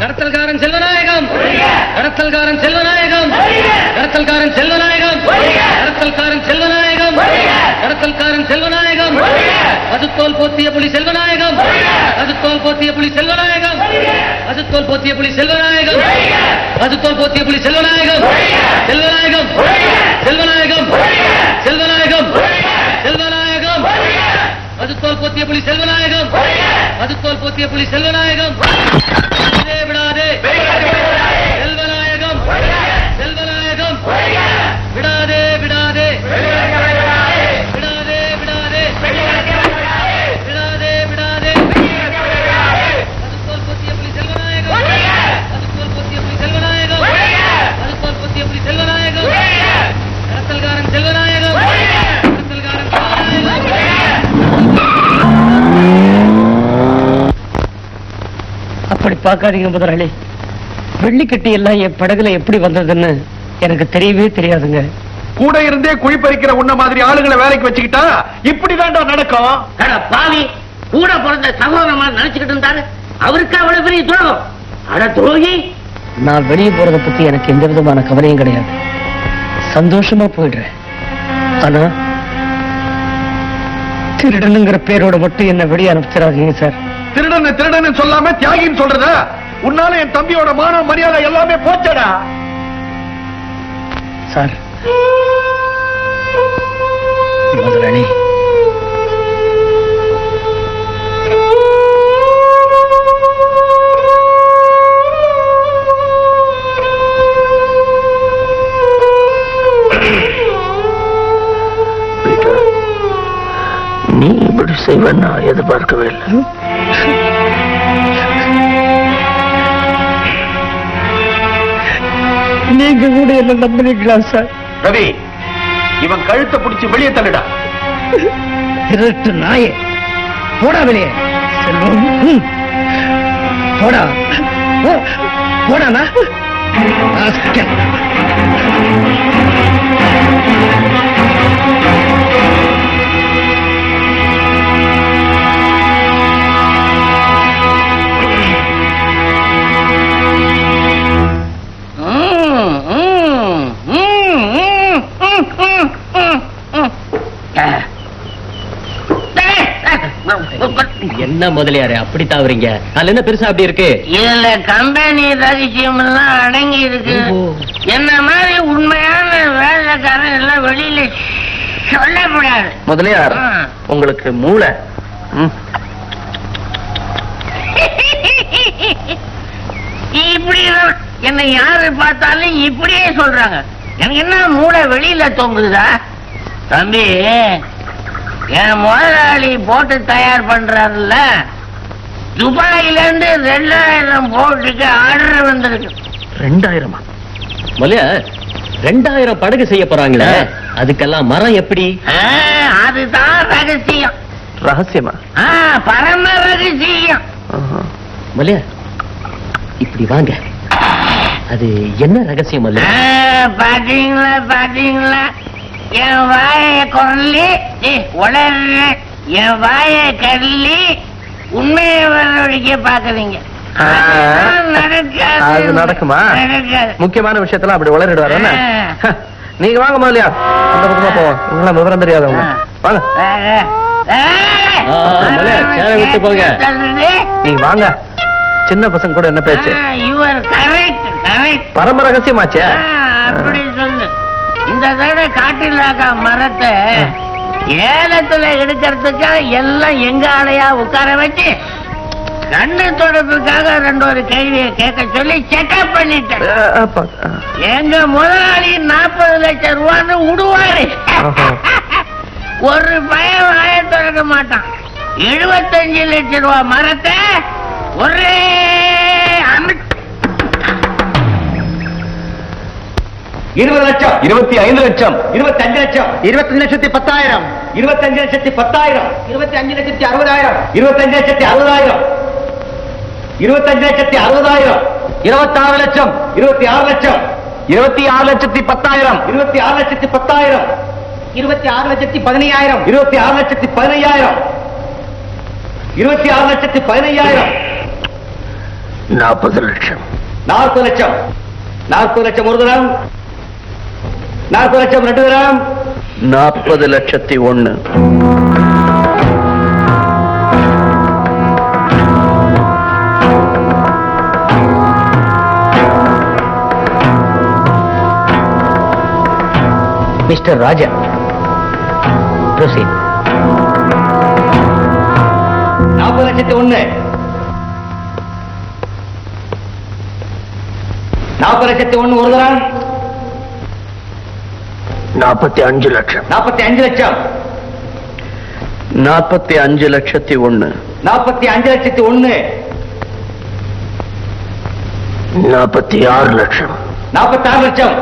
கடத்தல்காரன் செல்வநாயகம். கடத்தல்காரன் செல்வநாயகம். கடத்தல்காரன் செல்வநாயகம். கடத்தல்காரன் செல்வநாயகம். கடத்தல்காரன் செல்வநாயகம். அசுத்தோல் போத்திய புலி செல்வநாயகம். அசுத்தோல் போத்திய புலி செல்வநாயகம். அசுத்தோல் போத்திய புலி செல்வநாயகம். அசுத்தோல் போத்திய புலி செல்வநாயகம். செல்வநாயகம். செல்வநாயகம். செல்வநாயகம். செல்வநாயகம். அசுத்தோல் போத்திய புலி செல்வநாயகம். அசுத்தோல் போத்திய புலி செல்வநாயகம். பார்க்காதீங்க முதலாளி. வெள்ளிக்கட்டி எல்லாம் என் படகுல எப்படி வந்ததுன்னு எனக்கு தெரியவே தெரியாதுங்க. கூட இருந்தே குழி பறிக்கிற உன்ன மாதிரி ஆளுங்களை வேலைக்கு வச்சுக்கிட்டா இப்படிதான்டா நடக்கும். அட பாவி கூட பிறந்த சகோதரமா நினைச்சுக்கிட்டு இருந்தாரு. அவருக்கு அவ்வளவு பெரிய துரோகம்? அட துரோகி. நான் வெளியே போறத பத்தி எனக்கு எந்த விதமான கவலையும் கிடையாது. சந்தோஷமா போயிடுறேன். ஆனா திருடனுங்கிற பேரோட மட்டும் என்ன வெளியே அனுப்பிச்சிடாதீங்க சார். திருடன்னு திருடன்னு சொல்லாம தியாகின்னு சொல்றத? உன்னால என் தம்பியோட மான மரியாதை எல்லாமே போச்சடா. சார். முதலாளி நீ இப்படி செய்வ நான் எதிர்பார்க்கவே இல்லை. நீங்க கூட என்ன நம்புறீங்களா சார்? ரவி இவன் கழுத்தை பிடிச்சு வெளியே தள்ளுடா. திருட்டு நாயே. போடா வெளியே. செல்வம். போடா. போ. என்ன முதலியாரு அப்படி தாவறீங்க? அதுல என்ன பெருசா அப்படி இருக்கு? இதுல கம்பெனி ரகசியம் எல்லாம் அடங்கி இருக்கு. என்ன மாதிரி உண்மையான வேலைக்காரன் எல்லாம் வெளியில சொல்லக்கூடாது முதலியார். உங்களுக்கு மூளை. இப்படி என்னை யாரு பார்த்தாலும் இப்படியே சொல்றாங்க. எனக்கு என்ன மூளை வெளியில தொங்குதா தம்பி என் முதலாளி போட்டு தயார் பண்றாருல்ல. துபாயில இருந்து ரெண்டாயிரம் போட்டுக்கு ஆர்டர் வந்திருக்கு. ரெண்டாயிரமா? முதலியார் ரெண்டாயிரம் படகு செய்ய போறாங்களே அதுக்கெல்லாம் மரம் எப்படி? ஆ, அதுதான் ரகசியம். ரகசியமா? ஆ, பரம ரகசியம். முதலியார் இப்படி வாங்க. அது என்ன ரகசியம் பாத்தீங்களா பாத்தீங்களா? என் வாய கொரலி உளர்ற என் வாய கரலி உண்மையை வரவழைக்க பாக்குறீங்க. அது நடக்குமா? முக்கியமான விஷயத்தெல்லாம் அப்படி ஆ. நீங்க வாங்க முதலியா அந்த பக்கமா போவோம். இவங்களாம் விவரம் தெரியாதவங்க. வாங்க. விட்டு போங்க. நீங்க வாங்க. சின்ன பசங்க கூட என்ன பேச்சு? ஆ, you are correct, correct. பரம ரகசியமாச்சே. அப்படி சொல்லு. இந்த தடவை காட்டிலாக்கா மரத்தை ஏலத்துல எடுக்கிறதுக்கா எல்லாம் எங்க ஆளையா உட்கார வச்சு கண்ணு தொடர்புக்காக ரெண்டு ஒரு கேள்வியை கேட்க சொல்லி செக்அப் பண்ணிட்டேன். எங்க முதலாளி நாற்பது லட்சம் ரூபான்னு விடுவாரு. ஒரு பயம் வாய திறக்க மாட்டான் எழுபத்தஞ்சு லட்சம் ரூபா மரத்தை ஒரே அமிட் இருபது லட்சம். இருபத்தி ஐந்து லட்சம். இருபத்தஞ்சு லட்சம். இருபத்தஞ்சு லட்சத்தி பத்தாயிரம். இருபத்தஞ்சு லட்சத்தி பத்தாயிரம். இருபத்தி அஞ்சு லட்சத்தி அறுபதாயிரம். இருபத்தஞ்சு லட்சத்தி அறுபதாயிரம். இருபத்தஞ்சு லட்சத்தி அறுபதாயிரம். இருபத்தாறு லட்சம். இருபத்தி ஆறு லட்சம். இருபத்தி ஆறு லட்சத்தி பத்தாயிரம். இருபத்தி ஆறு லட்சத்தி பத்தாயிரம். இருபத்தி ஆறு லட்சத்தி பதினையாயிரம். இருபத்தி ஆறு லட்சத்தி பதினையாயிரம். இருபத்தி ஆறு லட்சத்தி பதினையாயிரம். நாற்பது லட்சம். நாற்பது லட்சம். நாற்பது லட்சம் ஒரு தரம். நாற்பது லட்சம் ரெண்டு தரம் நாற்பது லட்சத்தி ஒண்ணு. Mister Raja proceed. நாற்பது லட்சத்தி ஒண்ணு. நாற்பது லட்சத்தி ஒண்ணு ஒரு தரம். நாற்பத்தி அஞ்சு லட்சம். நாற்பத்தி அஞ்சு லட்சம். நாற்பத்தி அஞ்சு லட்சத்தி ஒண்ணு. நாற்பத்தி அஞ்சு லட்சத்தி ஒண்ணு. நாற்பத்தி ஆறு லட்சம். நாற்பத்தி ஆறு லட்சம்.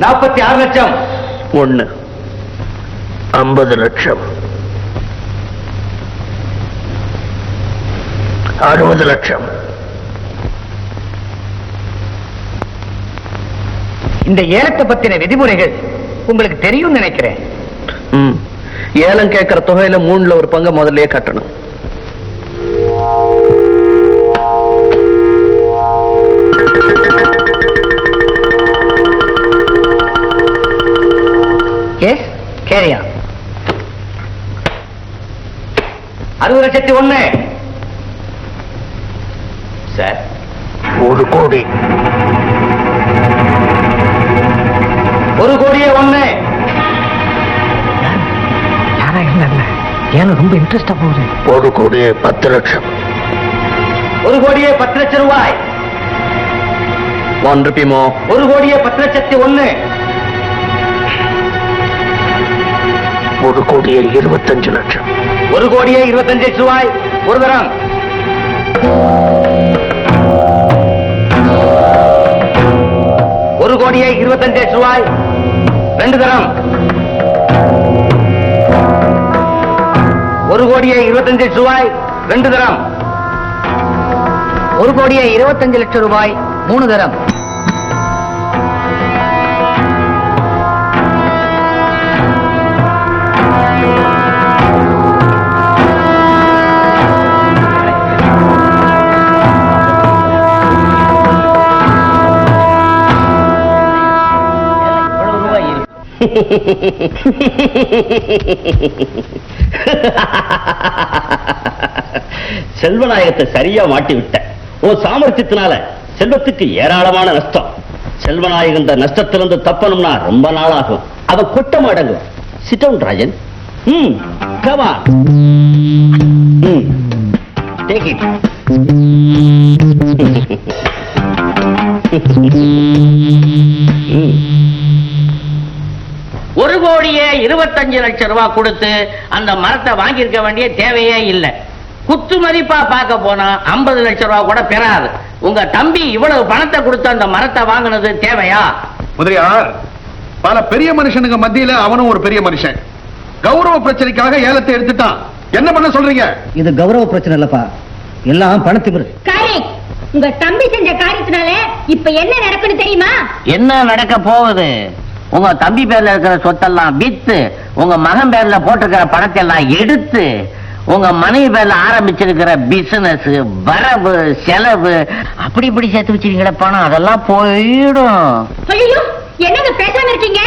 நாற்பத்தி ஆறு லட்சம். ஒண்ணு. ஐம்பது லட்சம். அறுபது லட்சம். இந்த ஏலத்தை பத்தின விதிமுறைகள் உங்களுக்கு தெரியும் நினைக்கிறேன். ம். ஏலம் கேட்கிற தொகையில மூணுல ஒரு பங்கு முதல்லயே கட்டணும். எஸ் கேரியா. அறுபது லட்சத்தி ஒண்ணு சார் ஒரு கோடி. ஒரு கோடியே ஒண்ணு. ஏன் ரொம்ப இன்ட்ரெஸ்டா போகுது? ஒரு கோடியே பத்து லட்சம். ஒரு கோடியே பத்து லட்சம் ரூபாய். ஒன் ருபி மோ ஒரு கோடியே பத்து லட்சத்தி ஒண்ணு. ஒரு கோடியே இருபத்தஞ்சு லட்சம். ஒரு கோடியே இருபத்தஞ்சு லட்சம் ரூபாய். ஒரு தரம். ஒரு கோடியே இருபத்தஞ்சு லட்சம் ரூபாய். ரெண்டு தரம். ஒரு கோடியே இருபத்தஞ்சு லட்சம் ரூபாய் ரெண்டு தரம். ஒரு கோடியே இருபத்தஞ்சு லட்சம் ரூபாய் மூணு தரம். செல்வநாயகத்தை சரியா மாட்டி விட்ட ஓ சாமர்த்தியத்தினால செல்வத்துக்கு ஏராளமான நஷ்டம். செல்வநாயகன் இந்த நஷ்டத்திலிருந்து தப்பணும்னா ரொம்ப நாள் ஆகும் அவ கொட்டம் அடங்கும் சிட்டவுன் ராஜன். ம் கவா ம் டேக் இட் ஒரு கோடியே இருபத்தஞ்சு லட்சம் ரூபாய் கொடுத்து அந்த மரத்தை வாங்கியிருக்க வேண்டிய தேவையே இல்லை. குத்து மதிப்பா பார்க்க போனா ஐம்பது லட்சம் ரூபாய் கூட பெறாது. உங்க தம்பி இவ்வளவு பணத்தை கொடுத்து அந்த மரத்தை வாங்கினது தேவையா? முதலியார் பல பெரிய மனுஷனுங்க மத்தியில அவனும் ஒரு பெரிய மனுஷன். கௌரவ பிரச்சனைக்காக ஏலத்தை எடுத்துட்டான். என்ன பண்ண சொல்றீங்க? இது கௌரவ பிரச்சனை இல்லப்பா. எல்லாம் பணத்துக்கு கரெக்ட் உங்க தம்பி செஞ்ச காரியத்தினால இப்ப என்ன நடக்குன்னு தெரியுமா? என்ன நடக்க போகுது? உங்க தம்பி பேர்ல இருக்கிற சொத்தெல்லாம் வித்து உங்க மகன் பேர்ல போட்டிருக்கிற பணத்தை எல்லாம் எடுத்து உங்க மனைவி பேர்ல ஆரம்பிச்சிருக்கிற பிசினஸ் வரவு செலவு அப்படி இப்படி சேர்த்து வச்சிருக்கீங்களே பணம் அதெல்லாம் போயிடும். ஐயோ என்னங்க பேசாம இருக்கீங்க?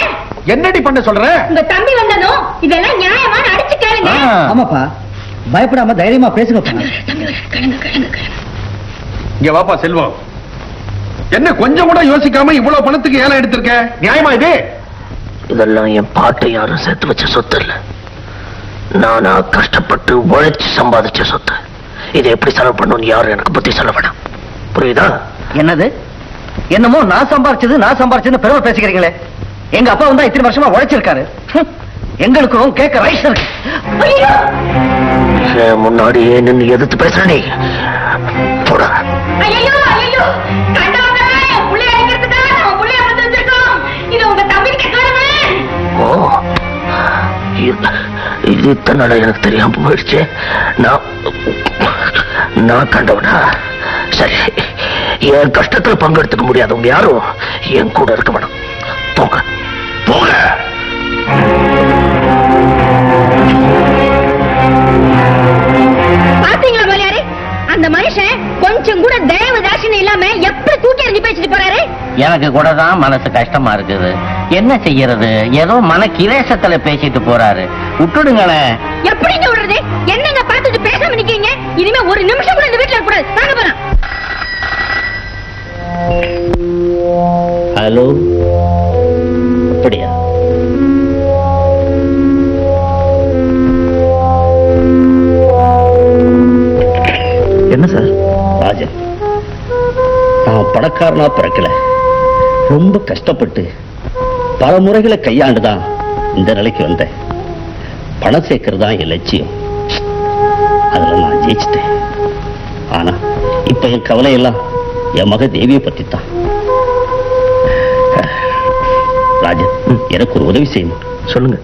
என்னடி பண்ண சொல்ற? உங்க தம்பி வந்ததும் இதெல்லாம் நியாயமான அடிச்சு கேளுங்க. ஆமாப்பா பயப்படாம தைரியமா கிளங்க இங்க வாப்பா செல்வம். என்ன கொஞ்சம் கூட யோசிக்காம இவ்வளவு பணத்துக்கு ஏலம் எடுத்திருக்க? நியாயமா இது? இதெல்லாம் என் பாட்டை யாரும் சேர்த்து வச்ச சொத்து இல்ல. நானா கஷ்டப்பட்டு உழைச்சு சம்பாதிச்ச சொத்து. இதை எப்படி செலவு பண்ணணும்னு யாரும் எனக்கு புத்தி சொல்ல வேணாம். புரியுதா? என்னது? என்னமோ நான் சம்பாரிச்சது நான் சம்பாரிச்சதுன்னு பெருமை பேசிக்கிறீங்களே. எங்க அப்பா வந்தா இத்தனை வருஷமா உழைச்சிருக்காரு. எங்களுக்கும் கேட்க ரைஸ் இருக்கு. முன்னாடியே நின்னு எதிர்த்து பேசுற நீ போடா இது எனக்கு தெரியாம போயிடுச்சு. நான் நான் கண்டவனா? சரி என் கஷ்டத்துல பங்கெடுத்துக்க முடியாதவங்க யாரும் என் கூட இருக்க எனக்கு கூட தான் மனசு கஷ்டமா இருக்குது. என்ன செய்யறது? ஏதோ மன கிலேசத்துல பேசிட்டு போறாரு. விட்டுடுங்களேன் எப்படிங்க விடுறது என்னங்க பார்த்துட்டு பேசாம நிக்கிறீங்க? இனிமே ஒரு நிமிஷம் கூட இந்த வீட்டுல இருக்க கூடாது வாங்க போலாம். ஹலோ? அப்படியா? என்ன சார்? ராஜன் நான் பணக்காரனா பிறக்கல. ரொம்ப கஷ்டப்பட்டு பல முறைகளை கையாண்டுதான் இந்த நிலைக்கு வந்தேன். பணம் சேர்க்கறது தான் என் லட்சியம். அதுல நான் ஜெயிச்சிட்டேன். ஆனா இப்ப என் கவலை எல்லாம் என் மக தேவியை பத்தி தான் ராஜன் எனக்கு ஒரு உதவி செய்யணும் சொல்லுங்க.